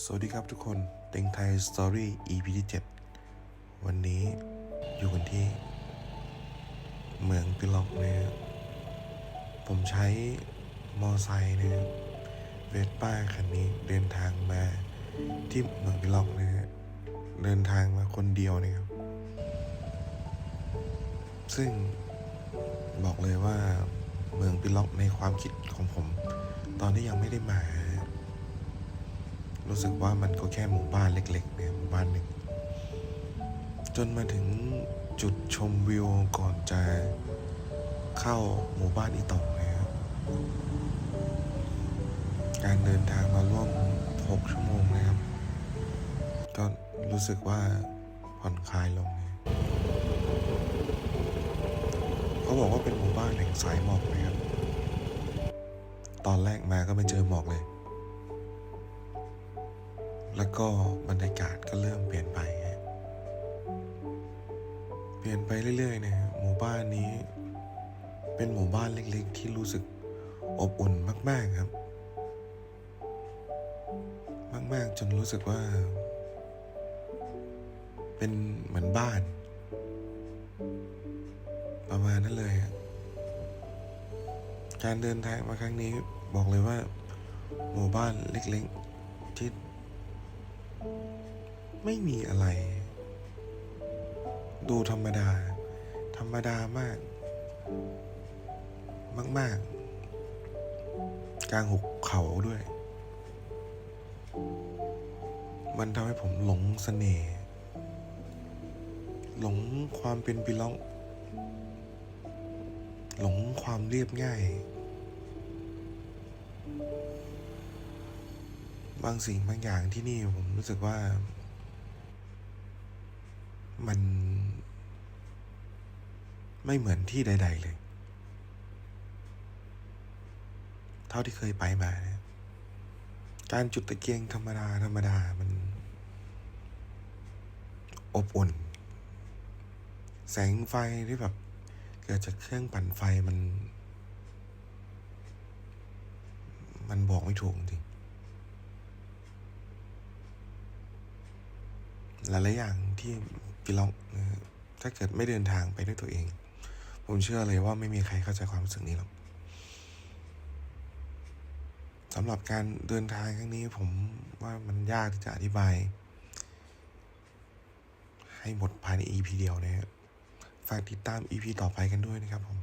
สวัสดีครับทุกคนเต็งไทยสตอรี่ EP ที่ 7 วันนี้อยู่กันที่เมืองปิล็อกนะผมใช้มอไซค์นะเวสป้าคันนี้เดินทางมาที่เมืองปิล็อกนะฮะเดินทางมาคนเดียวนะครับ ซึ่งบอกเลยว่าเมืองปิล็อกในความคิดของผม ตอนที่ยังไม่ได้มา รู้สึกว่ามันก็แค่หมู่บ้านเล็ก ๆ เนี่ยหมู่บ้านหนึ่ง จนมาถึงจุดชมวิวก่อนจะเข้าหมู่บ้านอีตองนะครับ การเดินทางมาร่วม 6 ชั่วโมงนะครับ ก็รู้สึกว่าผ่อนคลายลงเนี่ยเขาบอกว่าเป็นหมู่บ้านแห่งสายหมอกนะครับ ตอนแรกมาก็ไม่เจอหมอกเลย แล้วก็บรรยากาศก็เริ่มเปลี่ยนไป เปลี่ยนไปเรื่อยๆนะหมู่บ้านนี้ เป็นหมู่บ้านเล็กๆ ที่รู้สึกอบอุ่นมาก ๆครับ มาก ๆ จนรู้สึกว่า เป็นเหมือนบ้าน ประมาณนั้นเลยการเดินทางมาครั้งนี้บอกเลยว่า หมู่บ้านเล็ก ๆ ที่ ไม่มีอะไร ดูธรรมดา ธรรมดามาก มาก ๆ กลางหุบเขาด้วย มันทำให้ผมหลงเสน่ห์หลงความเป็นปิล็อกหลงความเรียบง่าย บางสิ่งบางอย่างที่นี่ผมรู้สึกว่า มัน ไม่เหมือนที่ใด ๆ เลย เท่าที่เคยไปมานะการจุดตะเกียงธรรมดา ธรรมดามัน อบอุ่น แสงไฟที่แบบ เกิดจากเครื่องปั่นไฟมัน มันบอกไม่ถูกจริง หลายๆอย่างที่พี่ลองถ้าเกิดไม่เดินทางไปด้วยตัวเอง ผมเชื่อเลยว่าไม่มีใครเข้าใจความรู้สึกนี้หรอกสำหรับการเดินทางครั้งนี้ผมว่ามันยากที่จะอธิบาย ให้หมดภายใน EP เดียวนะฮะฝากติดตาม EP ต่อไปกันด้วยนะครับผม